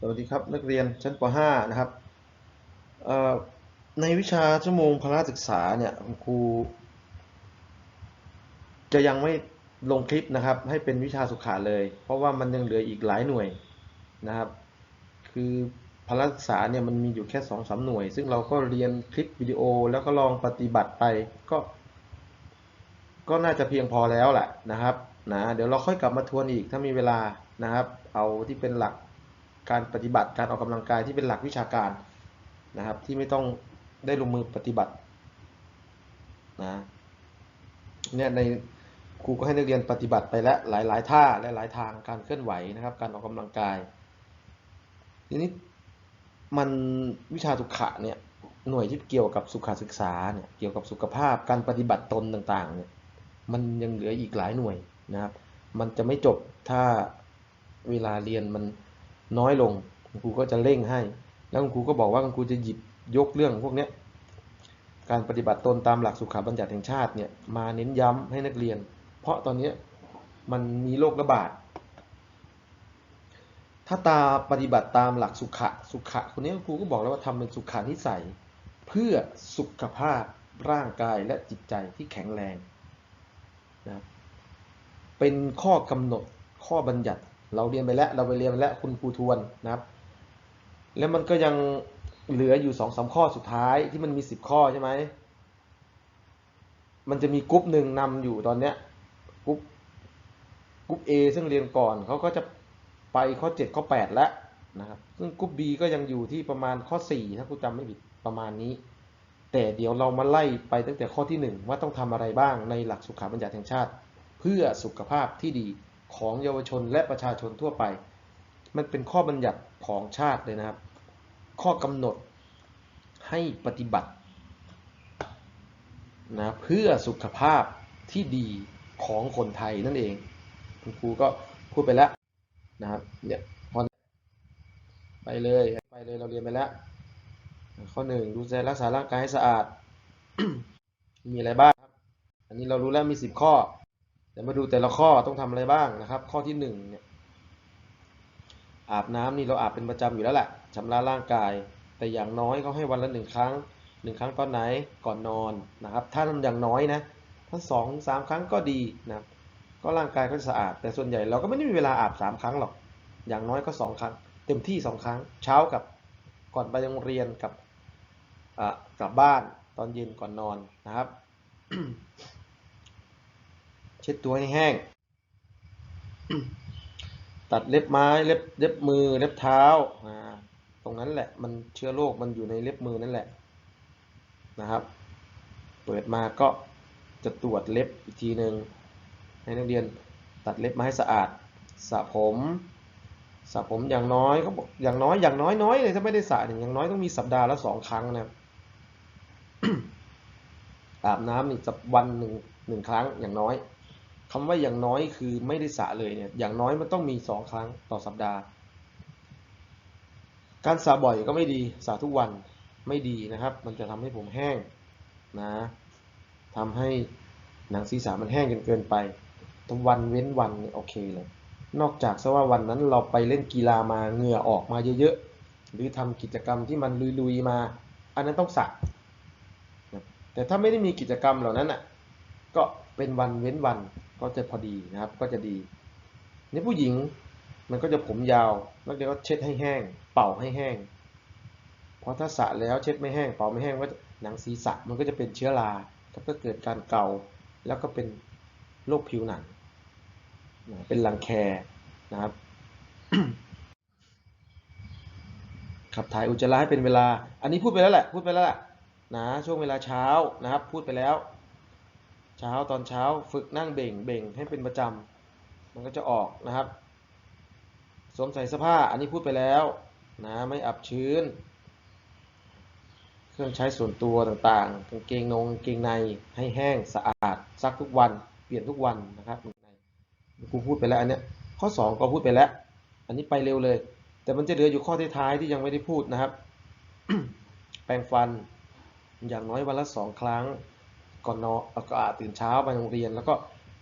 สวัสดีครับนักเรียนชั้นป .5 นะครับในวิชาชั่วโมงพละศึกษาเนี่ยคุณครู จะยังไม่ลงคลิปนะครับ ให้เป็นวิชาสุขะเลย เพราะว่ามันยังเหลืออีกหลายหน่วยนะครับ คือพละศึกษาเนี่ยมันมีอยู่แค่สองสามหน่วย ซึ่งเราก็เรียนคลิปวิดีโอแล้วก็ลองปฏิบัติไปก็ ก็น่าจะเพียงพอแล้วแหละนะครับนะเดี๋ยวเราค่อยกลับมาทวนอีกถ้ามีเวลานะครับ เอาที่เป็นหลัก การปฏิบัติการออกกำลังกายที่เป็นหลักวิชาการนะครับ ที่ไม่ต้องได้ลงมือปฏิบัตินะเนี่ยในครูก็ให้นักเรียนปฏิบัติไปแล้วหลาย ๆ ท่าและหลายทางการเคลื่อนไหวนะครับ การออกกำลังกายทีนี้มันวิชาสุขะเนี่ยหน่วยที่เกี่ยวกับสุขศึกษาเนี่ยเกี่ยวกับสุขภาพการปฏิบัติตนต่างๆเนี่ยมันยังเหลืออีกหลายหน่วยนะครับ มันจะไม่จบถ้าเวลาเรียนมัน น้อยลงคุณครูก็จะเร่งให้ แล้วคุณครูก็บอกว่าคุณครูจะหยิบยกเรื่องพวกนี้การปฏิบัติตนตามหลักสุขาบัญญัติแห่งชาติเนี่ยมาเน้นย้ำให้นักเรียน เพราะตอนนี้มันมีโรคระบาด ถ้าตาปฏิบัติตามหลักสุขะสุขะคนนี้ครูก็บอกแล้วว่าทำเป็นสุขานิสัย เพื่อสุขภาพร่างกายและจิตใจที่แข็งแรงนะเป็นข้อกำหนดข้อบัญญัติ เราเรียนไปแล้วเราไปเรียนไปแล้วคุณครูทวนนะครับ แล้วมันก็ยังเหลืออยู่สองสามข้อสุดท้ายที่มันมีสิบข้อใช่ไหมมันจะมีกรุ๊ปหนึ่งนำอยู่ตอนเนี้ยกรุ๊ปกรุ๊ป A ซึ่งเรียนก่อนเขาก็จะไปข้อ 7 ข้อ 8 แล้วนะครับซึ่งกรุ๊ป B ก็ยังอยู่ที่ประมาณข้อ 4 ถ้ากูจำไม่ผิดประมาณนี้ แต่เดี๋ยวเรามาไล่ไปตั้งแต่ข้อที่ 1 ว่าต้องทำอะไรบ้างในหลักสุขาบัญญัติแห่งชาติ เพื่อสุขภาพที่ดี ของเยาวชนและประชาชนทั่วไป มันเป็นข้อบัญญัติของชาติเลยนะครับ ข้อกำหนดให้ปฏิบัตินะเพื่อสุขภาพที่ดีของคนไทยนั่นเอง คุณครูก็พูดไปแล้วนะครับเนี่ยพอไปเลยไปเลยเราเรียนไปแล้ว ข้อหนึ่งดูแลรักษาร่างกายให้สะอาด มีอะไรบ้างครับ อันนี้เรารู้แล้วมีสิบข้อ ดี๋ยวมาดูแต่ละข้อต้องทำอะไรบ้างนะครับ ข้อที่หนึ่งเนี่ยอาบน้ำนี่เราอาบเป็นประจำอยู่แล้วแหละชำระร่างกาย แต่อย่างน้อยเขาให้วันละหนึ่งครั้งหนึ่งครั้งตอนไหนก่อนนอนนะครับ ถ้าทำอย่างน้อยนะถ้าสองสามครั้งก็ดีนะครับก็ร่างกายก็จะสะอาด แต่ส่วนใหญ่เราก็ไม่ได้มีเวลาอาบสามครั้งหรอก อย่างน้อยก็สองครั้ง เต็มที่สองครั้ง เช้ากับก่อนไปโรงเรียนกับกลับบ้านตอนเย็นก่อนนอนนะครับ ช็ดตัวให้แห้ง ตัดเล็บไม้เล็บเล็บมือเล็บเท้าตรงนั้นแหละมันเชื้อโรคมันอยู่ในเล็บมือนั่นแหละนะครับ เปิดมาก็จะตรวจเล็บอีกทีหนึ่งให้นักเรียนตัดเล็บมาให้สะอาดสระผมสระผมอย่างน้อยเขาบอกอย่างน้อยอย่างน้อยน้อยเลยถ้าไม่ได้สระอย่างน้อยต้องมีสัปดาห์ละสองครั้งนะครับอาบน้ำนี่สัปวันหนึ่งหนึ่งครั้งอย่างน้อย คำว่าอย่างน้อยคือไม่ได้สระเลยเนี่ยอย่างน้อยมันต้องมีสองครั้งต่อสัปดาห์ การสระบ่อยก็ไม่ดีสระทุกวันไม่ดีนะครับ มันจะทำให้ผมแห้งนะทำให้หนังศีรษะมันแห้งจนเกินไปตวันเว้นวันเนี่ยโอเคเลย นอกจากซะว่าวันนั้นเราไปเล่นกีฬามาเหงื่อออกมาเยอะๆ หรือทำกิจกรรมที่มันลุยๆมา อันนั้นต้องสระแต่ถ้าไม่ได้มีกิจกรรมเหล่านั้นอะ ก็เป็นวันเว้นวัน ก็จะพอดีนะครับก็จะดีนี่ผู้หญิงมันก็จะผมยาวแล้วเดี๋ยวก็เช็ดให้แห้ง เป่าให้แห้งเพราะถ้าสระแล้วเช็ดไม่แห้งเป่าไม่แห้งก็หนังศีรษะมันก็จะเป็นเชื้อราแล้วก็เกิดการเกาแล้วก็เป็นโรคผิวหนังเป็นรังแคนะครับขับถ่ายอุจจาระให้เป็นเวลา อันนี้พูดไปแล้วแหละ พูดไปแล้วแหละนะช่วงเวลาเช้านะครับ พูดไปแล้ว เช้าตอนเช้าฝึกนั่งเบ่งเบ่งให้เป็นประจำมันก็จะออกนะครับสวมใส่เสื้อผ้าอันนี้พูดไปแล้วนะไม่อับชื้น เครื่องใช้ส่วนตัวต่างๆกางเกงนงกางเกงในให้แห้งสะอาดซักทุกวัน เปลี่ยนทุกวันนะครับครูพูดไปแล้วอันเนี้ยข้อ 2 ก็พูดไปแล้ว อันนี้ไปเร็วเลย แต่มันจะเหลืออยู่ข้อท้ายที่ยังไม่ได้พูดนะครับ แปรงฟันอย่างน้อยวันละสองครั้ง ก่อนนอนก็ตื่นเช้าไปโรงเรียน แล้วก็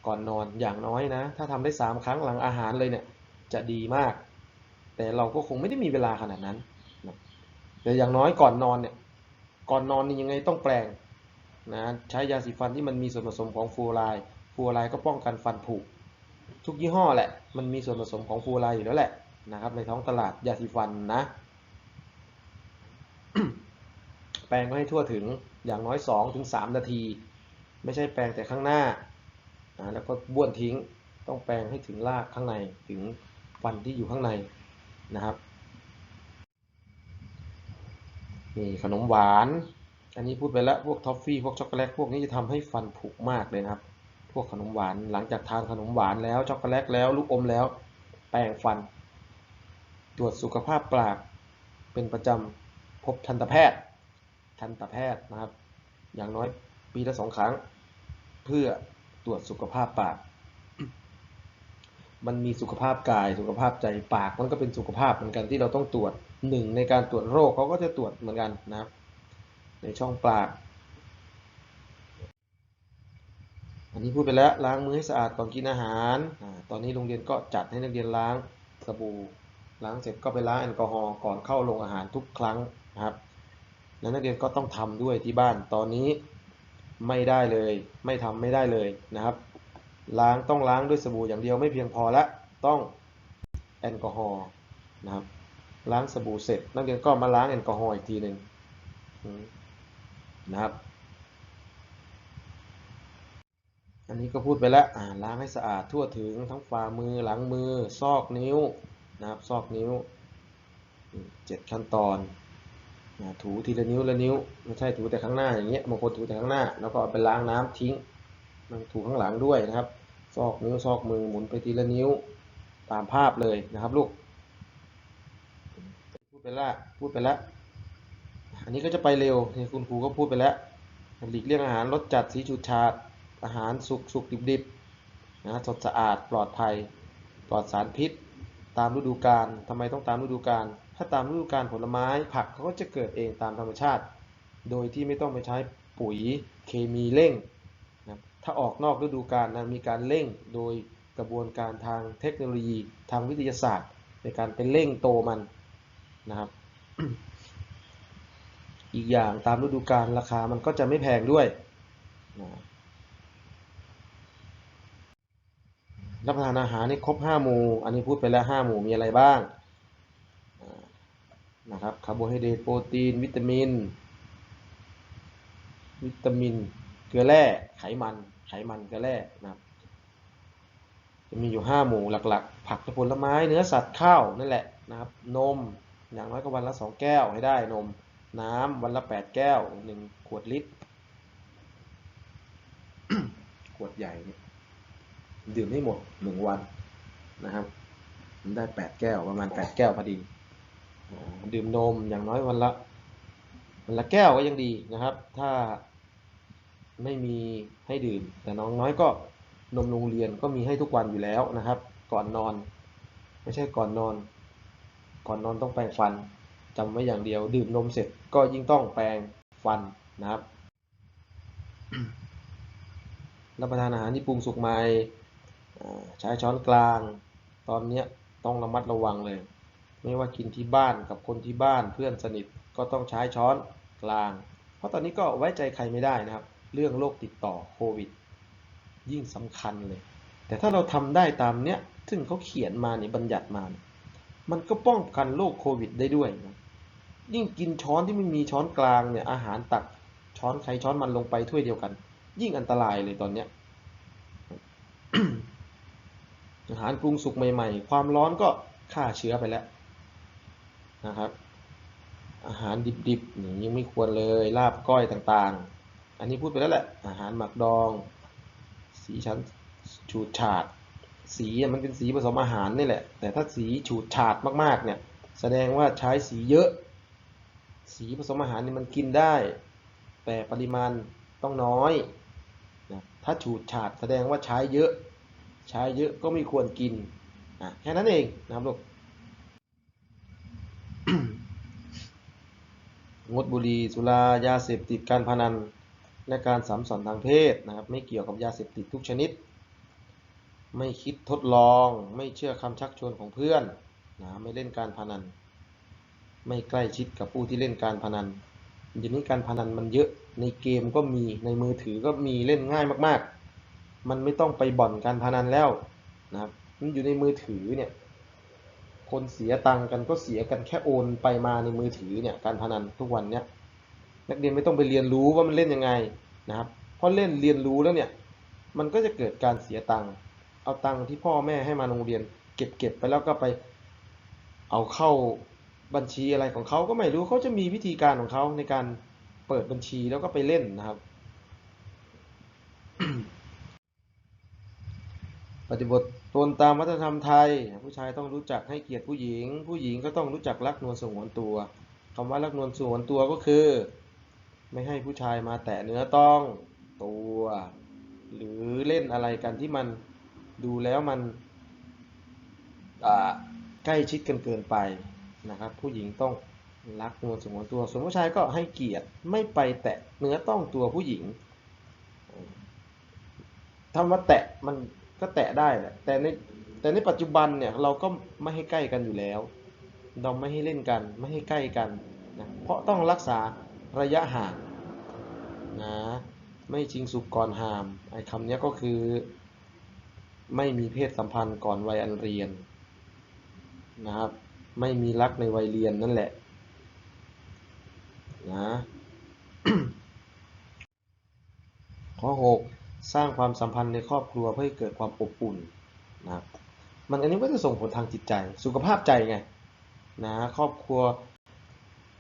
ก่อนนอนอย่างน้อยนะ ถ้าทำได้ 3 ครั้งหลังอาหารเลยเนี่ยจะดีมาก แต่เราก็คงไม่ได้มีเวลาขนาดนั้นนะแต่อย่างน้อยก่อนนอนเนี่ยก่อนนอนนี่ยังไงต้องแปลงนะใช้ยาสีฟันที่มันมีส่วนผสมของฟูรด์ฟลูออไรด์ก็ป้องกันฟันผุทุกยี่ห้อแหละ มันมีส่วนผสมของฟูรด์อยู่แล้วแหละนะครับ ในท้องตลาดยาสีฟันนะ แปรงก็ให้ทั่วถึงอย่างน้อย2ถึง3นาที ไม่ใช่แปรงแต่ข้างหน้านะแล้วก็บ้วนทิ้งต้องแปรงให้ถึงรากข้างในถึงฟันที่อยู่ข้างในนะครับนี่ขนมหวาน อันนี้พูดไปแล้วพวกท็อฟฟี่พวกช็อกโกแลตพวกนี้จะทำให้ฟันผุมากเลยนะครับ พวกขนมหวานหลังจากทานขนมหวานแล้วช็อกโกแลตแล้วลูกอมแล้ว แปรงฟัน ตรวจสุขภาพปากเป็นประจำพบทันตแพทย์ ทันตแพทย์นะครับ อย่างน้อยปีละสองครั้ง เพื่อตรวจสุขภาพปาก มันมีสุขภาพกาย สุขภาพใจปาก มันก็เป็นสุขภาพเหมือนกันที่เราต้องตรวจหนึ่งในการตรวจโรคเขาก็จะตรวจเหมือนกันนะในช่องปาก อันนี้พูดไปแล้วล้างมือให้สะอาดก่อนกินอาหารอตอนนี้โรงเรียนก็จัดให้นักเรียนล้างสบู่ล้างเสร็จก็ไปล้างแอลกอฮอล์ก่อนเข้าโรงอาหารทุกครั้งนะครับแล้วนักเรียนก็ต้องทำด้วยที่บ้านตอนนี้ ไม่ได้เลย ไม่ทำไม่ได้เลยนะครับ ล้างต้องล้างด้วยสบู่อย่างเดียวไม่เพียงพอละต้องแอลกอฮอล์นะครับ ล้างสบู่เสร็จ นักเรียนก็มาล้างแอลกอฮอล์อีกทีหนึ่งนะครับ อันนี้ก็พูดไปแล้วล้างให้สะอาดทั่วถึงทั้งฝ่ามือหลังมือ ซอกนิ้วนะครับ ซอกนิ้วเจ็ดขั้นตอน ถูทีละนิ้วละนิ้วไม่ใช่ถูแต่ข้างหน้าอย่างเงี้ยบางคนถูแต่ข้างหน้า แล้วก็เอาไปล้างน้ำทิ้งมันถูข้างหลังด้วยนะครับซอกนิ้วซอกมือหมุนไปทีละนิ้วตามภาพเลยนะครับลูกพูดไปแล้วพูดไปแล้วอันนี้ก็จะไปเร็วนี่คุณครูก็พูดไปแล้วหลีกเลี่ยงอาหารรสจัดสีฉูดฉาดอาหารสุกสุกดิบดิบๆนะสดสะอาดปลอดภัยปลอดสารพิษ ตามฤดูกาลทำไมต้องตามฤดูกาล ถ้าตามฤดูกาลผลไม้ผักเขาก็จะเกิดเองตามธรรมชาติ โดยที่ไม่ต้องไปใช้ปุ๋ยเคมีเร่งนะถ้าออกนอกฤดูกาลนะมีการเร่งโดยกระบวนการทางเทคโนโลยีทางวิทยาศาสตร์ ในการไปเร่งโตมันนะครับ อีกอย่างตามฤดูกาลราคามันก็จะไม่แพงด้วยนะรับประทานอาหารให้ครบ5หมู่ อันนี้พูดไปแล้ว5หมู่มีอะไรบ้าง นะครับคาร์โบไฮเดรตโปรตีน วิตามิน วิตามิน เกลือแร่ไขมัน ไขมันเกลือแร่นะครับ จะมีอยู่ 5 หมู่หลักๆ ผักและผลไม้เนื้อสัตว์ข้าวนั่นแหละนะครับ นมอย่างน้อยก็วันละ 2 แก้วให้ได้นม น้ำวันละ 8 แก้ว 1 ขวดลิตร ขวดใหญ่เนี่ยดื่มให้หมดหนึ่งวันนะครับ ได้แปดแก้วประมาณแปดแก้วพอดี ดื่มนมอย่างน้อยวันละวันละแก้วก็ยังดีนะครับ ถ้าไม่มีให้ดื่ม แต่น้องน้อยก็นมโรงเรียนก็มีให้ทุกวันอยู่แล้วนะครับ ก่อนนอน ไม่ใช่ก่อนนอน ก่อนนอนต้องแปรงฟันจำไว้อย่างเดียว ดื่มนมเสร็จก็ยิ่งต้องแปรงฟันนะครับรับประทานอาหารที่ปรุงสุกใหม่ใช้ช้อนกลาง ตอนนี้ต้องระมัดระวังเลย ไม่ว่ากินที่บ้านกับคนที่บ้านเพื่อนสนิทก็ต้องใช้ช้อนกลาง เพราะตอนนี้ก็ไว้ใจใครไม่ได้นะครับ เรื่องโรคติดต่อโควิด ยิ่งสำคัญเลย แต่ถ้าเราทำได้ตามเนี้ยซึ่งเขาเขียนมาเนี่ยบัญญัติมาเนี่ยมันก็ป้องกันโรคโควิดได้ด้วยนะยิ่งกินช้อนที่ไม่มีช้อนกลางเนี่ยอาหารตักช้อนใครช้อนมันลงไปถ้วยเดียวกัน ยิ่งอันตรายเลยตอนเนี้ยอาหารปรุงสุกใหม่ ๆ ความร้อนก็ฆ่าเชื้อไปแล้ว นะครับ อาหารดิบๆนี่ยังไม่ควรเลยลาบก้อยต่างๆ อันนี้พูดไปแล้วแหละ อาหารหมักดอง สีชั้นฉูดฉาด สีมันเป็นสีผสมอาหารนี่แหละ แต่ถ้าสีฉูดฉาดมากๆเนี่ยแสดงว่าใช้สีเยอะ สีผสมอาหารนี่มันกินได้ แต่ปริมาณต้องน้อยนะถ้าฉูดฉาดแสดงว่าใช้เยอะ ใช้เยอะก็ไม่ควรกินอะแค่นั้นเองนะครับลูก งดบุหรี่สุรายาเสพติดการพนัน และการสัมสอนทางเพศนะครับ ไม่เกี่ยวกับยาเสพติดทุกชนิด ไม่คิดทดลอง ไม่เชื่อคำชักชวนของเพื่อนนะไม่เล่นการพนัน ไม่ใกล้ชิดกับผู้ที่เล่นการพนันเดี๋ยวนี้การพนันมันเยอะในเกมก็มีในมือถือก็มีเล่นง่ายมาก ๆ มันไม่ต้องไปบ่อนการพนันแล้วนะครับมันอยู่ในมือถือเนี่ย คนเสียตังค์กันก็เสียกันแค่โอนไปมาในมือถือเนี่ยการพนันทุกวันเนี่ยนักเรียนไม่ต้องไปเรียนรู้ว่ามันเล่นยังไงนะครับเพราะเล่นเรียนรู้แล้วเนี่ยมันก็จะเกิดการเสียตังค์เอาตังค์ที่พ่อแม่ให้มาโรงเรียน เก็บเก็บไปแล้วก็ไปเอาเข้าบัญชีอะไรของเขาก็ไม่รู้เขาจะมีวิธีการของเขาในการเปิดบัญชีแล้วก็ไปเล่นนะครับ ปฏิบัติตนตามวัฒนธรรมไทย ผู้ชายต้องรู้จักให้เกียรติผู้หญิง ผู้หญิงก็ต้องรู้จักรักนวลสงวนตัวคำว่ารักนวลสงวนตัวก็คือ ไม่ให้ผู้ชายมาแตะเนื้อต้องตัว หรือเล่นอะไรกันที่มันดูแล้วมันใกล้ชิดกันเกินไปนะครับ ผู้หญิงต้องรักนวลสงวนตัว ส่วนผู้ชายก็ให้เกียรติไม่ไปแตะเนื้อต้องตัวผู้หญิงทำว่าแตะมัน ก็แตะได้แหละแต่ในแต่ในปัจจุบันเนี่ยเราก็ไม่ให้ใกล้กันอยู่แล้ว เราไม่ให้เล่นกันไม่ให้ใกล้กันนะเพราะต้องรักษาระยะห่างนะไม่ชิงสุกก่อนหามไอ้คำนี้ก็คือ ไม่มีเพศสัมพันธ์ก่อนวัยอันเรียนนะครับ ไม่มีรักในวัยเรียนนั่นแหละนะข้อ6 สร้างความสัมพันธ์ในครอบครัวเพื่อให้เกิดความอบอุ่นนะครับมันอันนี้ก็จะส่งผลทางจิตใจ สุขภาพใจไงนะครอบครัว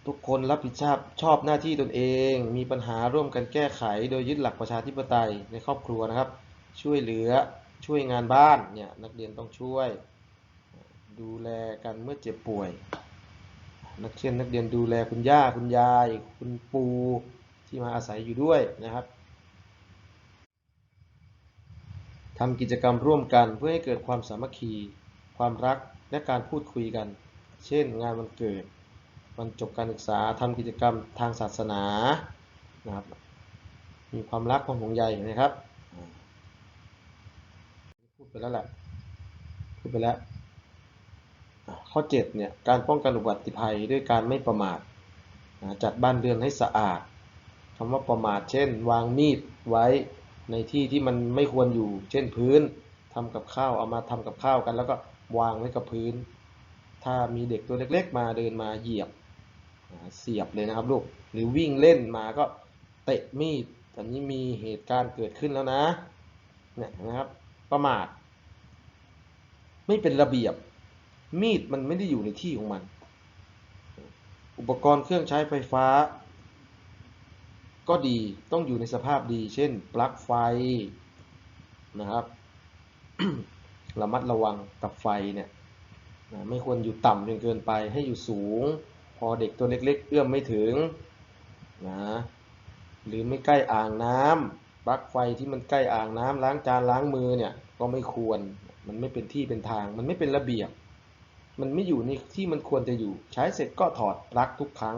ทุกคนรับผิดชอบชอบหน้าที่ตนเอง มีปัญหาร่วมกันแก้ไข โดยยึดหลักประชาธิปไตยในครอบครัวนะครับ ช่วยเหลือช่วยงานบ้านเนี่ยนักเรียนต้องช่วย ดูแลกันเมื่อเจ็บป่วย นักเช่นนักเรียนดูแลคุณย่าคุณยาย คุณปู่ที่มาอาศัยอยู่ด้วยนะครับ ทำกิจกรรมร่วมกันเพื่อให้เกิดความสามัคคี ความรักและการพูดคุยกัน เช่น งานวันเกิดวันจบการศึกษาทำกิจกรรมทางศาสนานะครับมีความรักความห่วงใยนไหมครับพูดไปแล้วแหละพูดไปแล้วข้อ7เนี่ยการป้องกันอุบัติภัยด้วยการไม่ประมาทจัดบ้านเรือนให้สะอาดคำว่าประมาทเช่น วางมีดไว้ ในที่ที่มันไม่ควรอยู่ เช่นพื้นทำกับข้าวเอามาทำกับข้าวกัน แล้วก็วางไว้กับพื้น ถ้ามีเด็กตัวเล็ก ๆ มาเดินมาเหยียบเสียบเลยนะครับลูกหรือวิ่งเล่นมาก็เตะมีดตอนนี้มีเหตุการณ์เกิดขึ้นแล้วนะเนี่ยนะครับ ประมาท ไม่เป็นระเบียบ มีดมันไม่ได้อยู่ในที่ของมัน อุปกรณ์เครื่องใช้ไฟฟ้า ก็ดีต้องอยู่ในสภาพดี เช่น ปลั๊กไฟนะครับระมัดระวังกับไฟเนี่ยนะไม่ควรอยู่ต่ำจนเกินไปให้อยู่สูง พอเด็กตัวเล็กๆ เอื้อมไม่ถึงนะหรือไม่ใกล้อ่างน้ำปลั๊กไฟที่มันใกล้อ่างน้ำล้างจานล้างมือเนี่ยก็ไม่ควรมันไม่เป็นที่เป็นทาง มันไม่เป็นระเบียบ มันไม่อยู่ในที่มันควรจะอยู่ ใช้เสร็จก็ถอดปลั๊กทุกครั้ง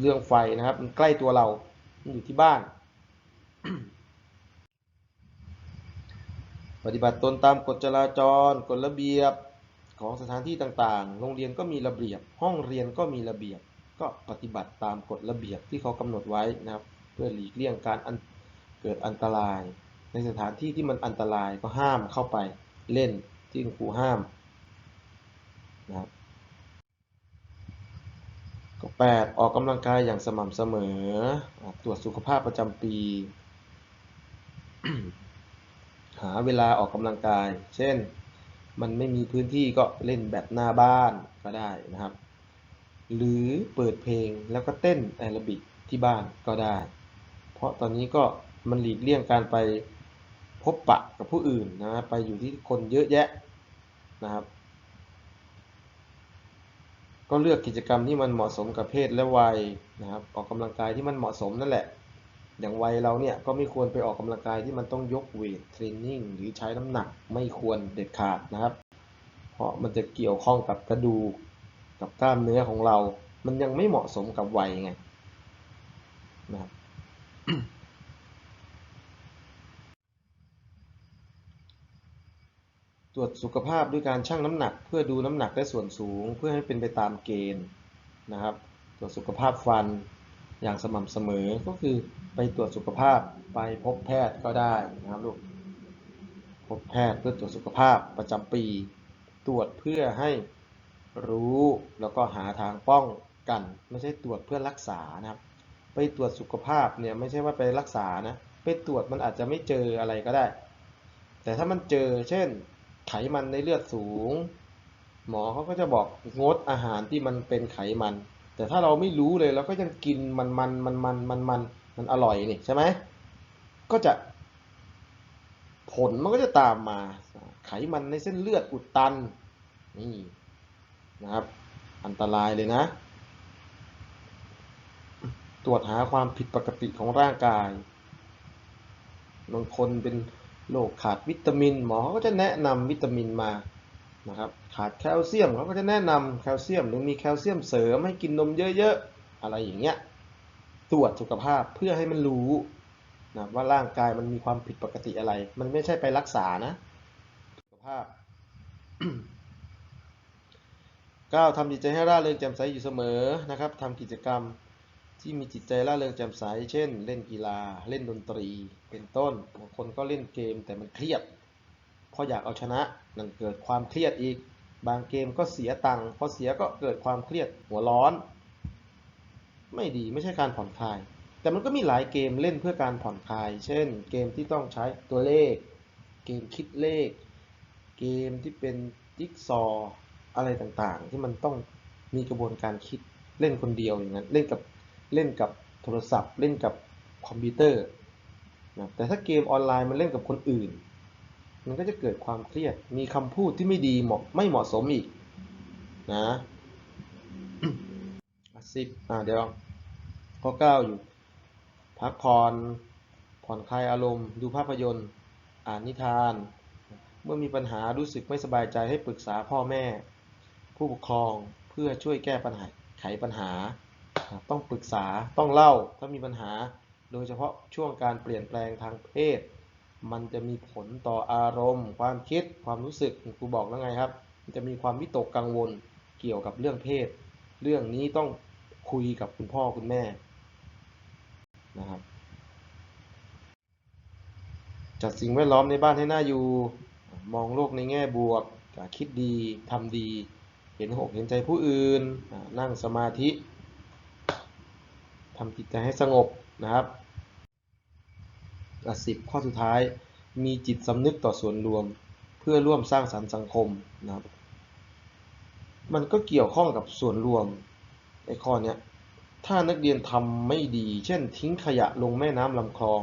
เรื่องไฟนะครับ มันใกล้ตัวเรา มันอยู่ที่บ้าน ปฏิบัติตนตามกฎจราจร กฎระเบียบของสถานที่ต่างๆ โรงเรียนก็มีระเบียบ ห้องเรียนก็มีระเบียบ ก็ปฏิบัติตามกฎระเบียบที่เขากำหนดไว้นะครับ เพื่อหลีกเลี่ยงการเกิดอันตราย ในสถานที่ที่มันอันตรายก็ห้ามเข้าไปเล่นที่ครูห้ามนะครับ ก็แปดออกกำลังกายอย่างสม่ำเสมอ ตรวจสุขภาพประจำปี หาเวลาออกกำลังกาย เช่น มันไม่มีพื้นที่ก็เล่นแบบหน้าบ้านก็ได้นะครับ หรือเปิดเพลงแล้วก็เต้นแอโรบิกที่บ้านก็ได้ เพราะตอนนี้ก็มันหลีกเลี่ยงการไปพบปะกับผู้อื่นนะ ไปอยู่ที่คนเยอะแยะนะครับ ก็เลือกกิจกรรมที่มันเหมาะสมกับเพศและวัยนะครับออกกำลังกายที่มันเหมาะสมนั่นแหละ อย่างวัยเราเนี่ยก็ไม่ควรไปออกกำลังกายที่มันต้องยกเวทเทรนนิ่งหรือใช้น้ำหนักไม่ควรเด็ดขาดนะครับ เพราะมันจะเกี่ยวข้องกับกระดูกกับกล้ามเนื้อของเรา มันยังไม่เหมาะสมกับวัยไงนะครับ ตรวจสุขภาพด้วยการชั่งน้ำหนัก เพื่อดูน้ำหนักและส่วนสูง เพื่อให้เป็นไปตามเกณฑ์นะครับ ตรวจสุขภาพฟันอย่างสม่ำเสมอก็คือไปตรวจสุขภาพไปพบแพทย์ก็ได้นะครับลูกพบแพทย์เพื่อตรวจสุขภาพประจำปี ตรวจเพื่อให้รู้แล้วก็หาทางป้องกัน ไม่ใช่ตรวจเพื่อรักษานะครับ ไปตรวจสุขภาพเนี่ยไม่ใช่ว่าไปรักษานะไปตรวจมันอาจจะไม่เจออะไรก็ได้ แต่ถ้ามันเจอเช่น ไขมันในเลือดสูง หมอเขาก็จะบอกงดอาหารที่มันเป็นไขมัน แต่ถ้าเราไม่รู้เลยเราก็ยังกินมันมันมันมันมันมันมันอร่อยนี่ใช่ไหมก็จะผลมันก็จะตามมา ไขมันในเส้นเลือดอุดตันนี่นะครับ อันตรายเลยนะ ตรวจหาความผิดปกติของร่างกายบางคนเป็น โรคขาดวิตามิน หมอเขาก็จะแนะนำวิตามินมานะครับขาดแคลเซียมเขาก็จะแนะนำแคลเซียมหรือมีแคลเซียมเสริมให้กินนมเยอะๆ อะไรอย่างเงี้ยตรวจสุขภาพเพื่อให้มันรู้นะว่าร่างกายมันมีความผิดปกติอะไร มันไม่ใช่ไปรักษานะสุขภาพก้าวทำจิตใจให้ร่าเริงแจ่มใสอยู่เสมอนะครับทำกิจกรรม ที่มีจิตใจร่าเริงแจ่มใส เช่น เล่นกีฬา เล่นดนตรี เป็นต้น บางคนก็เล่นเกมแต่มันเครียด เพราะอยากเอาชนะ นั่นเกิดความเครียดอีก บางเกมก็เสียตังค์ พอเสียก็เกิดความเครียด หัวร้อน ไม่ดี ไม่ใช่การผ่อนคลาย แต่มันก็มีหลายเกมเล่นเพื่อการผ่อนคลาย เช่น เกมที่ต้องใช้ตัวเลข เกมคิดเลข เกมที่เป็นจิ๊กซอ อะไรต่างๆ ที่มันต้องมีกระบวนการคิด เล่นคนเดียวอย่างนั้น เล่นกับ เล่นกับโทรศัพท์ เล่นกับคอมพิวเตอร์นะแต่ถ้าเกมออนไลน์มันเล่นกับคนอื่น มันก็จะเกิดความเครียด มีคำพูดที่ไม่ดีเหมาะไม่เหมาะสมอีกนะสิบอ่าเดี๋ยวข้อเก้าอยู่ พักผ่อนผ่อนคลายอารมณ์ ดูภาพยนตร์ อ่านนิทาน เมื่อมีปัญหารู้สึกไม่สบายใจให้ปรึกษาพ่อแม่ ผู้ปกครองเพื่อช่วยแก้ปัญหาไขปัญหา ต้องปรึกษาต้องเล่าถ้ามีปัญหา โดยเฉพาะช่วงการเปลี่ยนแปลงทางเพศ มันจะมีผลต่ออารมณ์ ความคิดความรู้สึกครูบอกแล้วไงครับ มันจะมีความวิตกกังวลเกี่ยวกับเรื่องเพศ เรื่องนี้ต้องคุยกับคุณพ่อคุณแม่นะครับจัดสิ่งแวดล้อมในบ้านให้น่าอยู่ มองโลกในแง่บวก คิดดีทำดี เห็นอกเห็นใจผู้อื่น นั่งสมาธิ ทำจิตใจให้สงบนะครับสิบข้อสุดท้ายมีจิตสำนึกต่อส่วนรวม เพื่อร่วมสร้างสรรค์สังคมนะครับ มันก็เกี่ยวข้องกับส่วนรวมไอ้ข้อเนี้ยถ้านักเรียนทำไม่ดี เช่น ทิ้งขยะลงแม่น้ำลำคลอง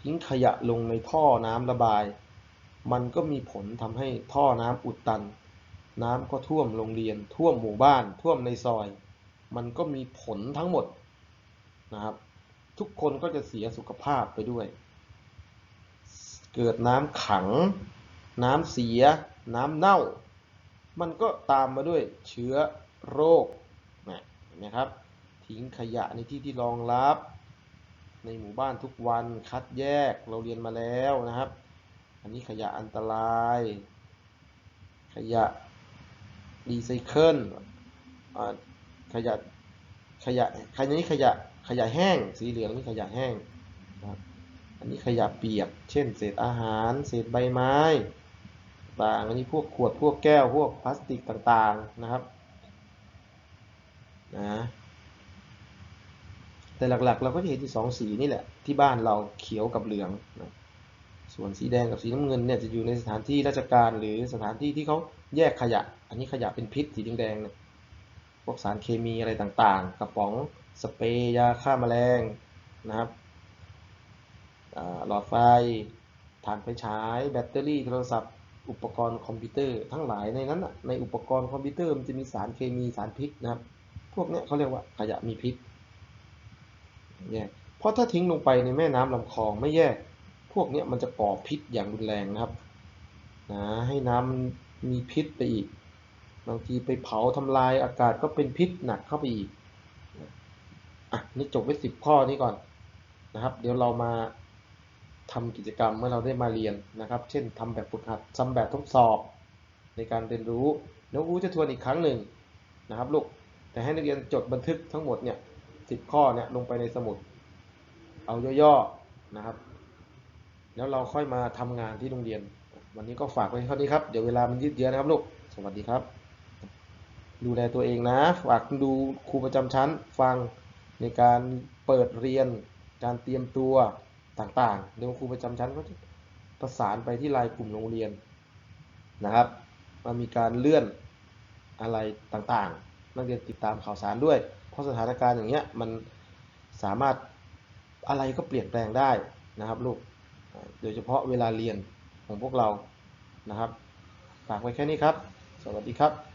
ทิ้งขยะลงในท่อน้ำระบาย มันก็มีผลทำให้ท่อน้ำอุดตัน น้ำก็ท่วมโรงเรียน ท่วมหมู่บ้าน ท่วมในซอย มันก็มีผลทั้งหมด นะครับ ทุกคนก็จะเสียสุขภาพไปด้วย เกิดน้ำขัง น้ำเสีย น้ำเน่า มันก็ตามมาด้วยเชื้อโรคนะเห็นไหมครับ ทิ้งขยะในที่ที่รองรับ ในหมู่บ้านทุกวันคัดแยกเราเรียนมาแล้วนะครับ อันนี้ขยะอันตราย ขยะรีไซเคิลขยะขยะขยะนี้ขยะ ขยะแห้ง สีเหลืองนี่ขยะแห้งนะครับอันนี้ขยะเปียก เช่น เศษอาหาร เศษใบไม้ต่างอันนี้พวกขวดพวกแก้วพวกพลาสติกต่างๆนะครับนะแต่หลักๆ เราก็จะเห็นที่สองสีนี่แหละที่บ้านเราเขียวกับเหลืองนะส่วนสีแดงกับสีน้ำเงินเนี่ยจะอยู่ในสถานที่ราชการหรือสถานที่ที่เขาแยกขยะ อันนี้ขยะเป็นพิษสีแดงๆเนี่ยพวกสารเคมีอะไรต่างๆ กระป๋อง สเปรย์ยาฆ่าแมลงนะครับหลอดไฟถ่านไฟฉายแบตเตอรี่โทรศัพท์ อุปกรณ์คอมพิวเตอร์ทั้งหลายในนั้นในอุปกรณ์คอมพิวเตอร์มันจะมีสารเคมีสารพิษนะครับ พวกนี้เขาเรียกว่าขยะมีพิษแยกเพราะถ้าทิ้งลงไปในแม่น้ำลำคลองไม่แยก พวกนี้มันจะก่อพิษอย่างรุนแรงนะครับนะให้น้ำมันมีพิษไปอีก บางทีไปเผาทำลายอากาศก็เป็นพิษหนักเข้าไปอีก อะนี่จบไว้สิบข้อนี้ก่อนนะครับ เดี๋ยวเรามาทำกิจกรรมเมื่อเราได้มาเรียนนะครับ เช่นทำแบบฝึกหัดทำแบบทดสอบในการเรียนรู้น้องอูจะทวนอีกครั้งหนึ่งนะครับลูกแต่ให้นักเรียนจดบันทึกทั้งหมดเนี่ยสิบข้อเนี่ยลงไปในสมุด เอาย่อๆนะครับ แล้วเราค่อยมาทำงานที่โรงเรียน วันนี้ก็ฝากไว้เท่านี้ครับ เดี๋ยวเวลามันยืดเยื้อนะครับลูก สวัสดีครับ ดูแลตัวเองนะ ฝากดูครูประจำชั้น ฟัง ในการเปิดเรียนการเตรียมตัวต่างๆเดี๋ยวครูประจำชั้นก็จะประสานไปที่ลน์กลุ่มโรงเรียนนะครับมามีการเลื่อนอะไรต่างๆ นักเรียนติดตามข่าวสารด้วย เพราะสถานการณ์อย่างเงี้ยมันสามารถอะไรก็เปลี่ยนแปลงได้นะครับลูก โดยเฉพาะเวลาเรียนของพวกเรานะครับ ฝากไว้แค่นี้ครับ สวัสดีครับ